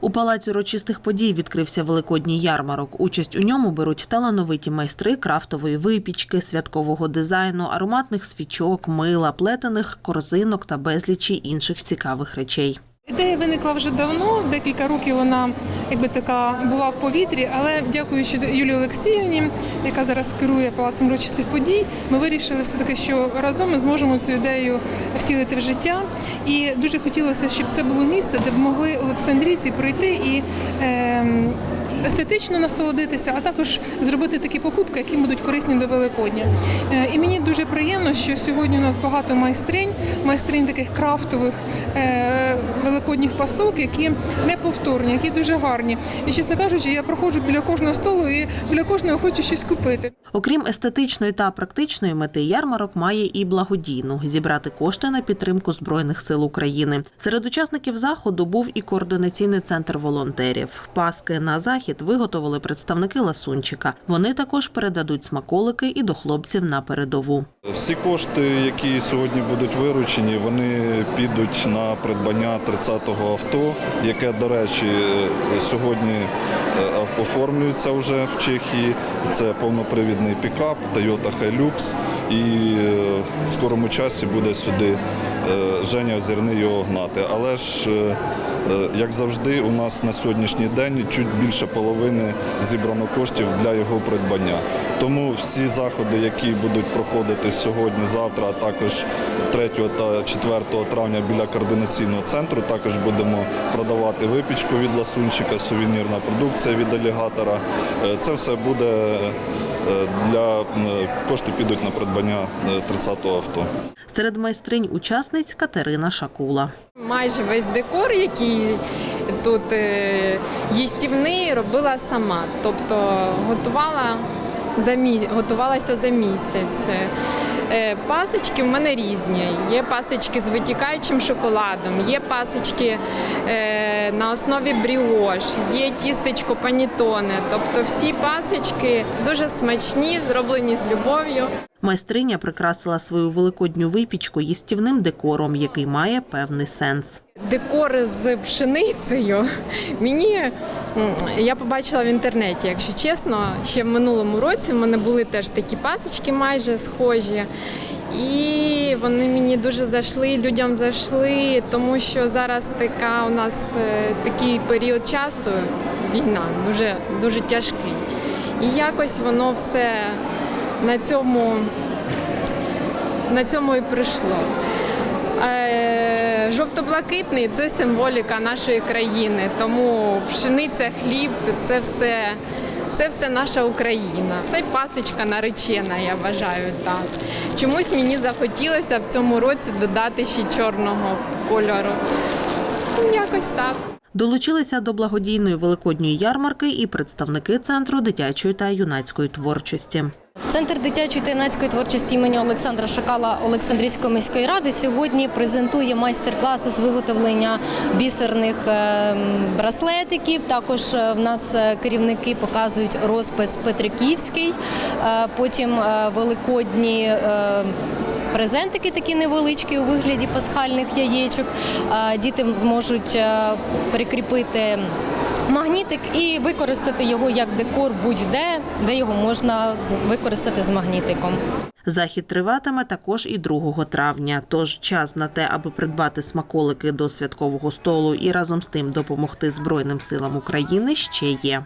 У палаці урочистих подій відкрився великодній ярмарок. Участь у ньому беруть талановиті майстри крафтової випічки, святкового дизайну, ароматних свічок, мила, плетених корзинок та безлічі інших цікавих речей. Ідея виникла вже давно, декілька років вона якби така була в повітрі, але дякуючи Юлії Олексіївні, яка зараз керує палацом урочистих подій, ми вирішили все таки, що разом ми зможемо цю ідею втілити в життя. І дуже хотілося, щоб це було місце, де б могли олександрійці прийти і. ем, Естетично насолодитися, а також зробити такі покупки, які будуть корисні до Великодня. Е, І мені дуже приємно, що сьогодні у нас багато майстринь, майстринь таких крафтових е, великодніх пасок, які неповторні, які дуже гарні. І чесно кажучи, я проходжу біля кожного столу і біля кожного хочу щось купити. Окрім естетичної та практичної мети, ярмарок має і благодійну зібрати кошти на підтримку збройних сил України. Серед учасників заходу був і координаційний центр волонтерів. Паски на захід виготовили представники ласунчика. Вони також передадуть смаколики і до хлопців на передову. Всі кошти, які сьогодні будуть виручені, вони підуть на придбання 30-го авто, яке, до речі, е, сьогодні е, оформлюється вже в Чехії. Це повнопривідний пікап Toyota Hilux. І е, в скорому часі буде сюди Женя Озірний його гнати. Але ж, як завжди, у нас на сьогоднішній день чуть більше половини зібрано коштів для його придбання. Тому всі заходи, які будуть проходити сьогодні, завтра, а також 3 та 4 травня біля координаційного центру, також будемо продавати випічку від ласунчика, сувенірна продукція від алігатора. Е, Це все буде е, для кошти підуть на придбання 30-го авто. Серед майстринь учасниць Катерина Шакула. Майже весь декор, який тут е, їстівний, робила сама. Тобто готувала за місяць, готувалася за місяць. Е, Пасочки в мене різні. Є пасочки з витікаючим шоколадом, є пасочки е, на основі бріош, є тістечко панітоне. Тобто всі пасочки дуже смачні, зроблені з любов'ю. Майстриня прикрасила свою великодню випічку їстівним декором, який має певний сенс. Декор з пшеницею мені я побачила в інтернеті, якщо чесно, ще в минулому році в мене були теж такі пасочки майже схожі. І вони мені дуже зайшли, людям зайшли, тому що зараз така у нас е, такий період часу, війна дуже, дуже тяжкий. І якось воно все на цьому, на цьому і прийшло. Е, Жовто-блакитний це символіка нашої країни, тому пшениця, хліб це все, це все наша Україна. Це пасочка наречена, я вважаю так. Чомусь мені захотілося в цьому році додати ще чорного кольору. Ну, Якось так. Долучилися до благодійної великодньої ярмарки і представники центру дитячої та юнацької творчості. Центр дитячої та юнацької творчості імені Олександра Шакала Олександрійської міської ради сьогодні презентує майстер-класи з виготовлення бісерних е, браслетиків. Також е, в нас е, керівники показують розпис Петриківський, потім великодні. Презентики такі невеличкі у вигляді пасхальних яєчок. Діти зможуть прикріпити магнітик і використати його як декор будь-де, де його можна використати з магнітиком. Захід триватиме також і 2 травня. Тож час на те, аби придбати смаколики до святкового столу і разом з тим допомогти Збройним силам України ще є.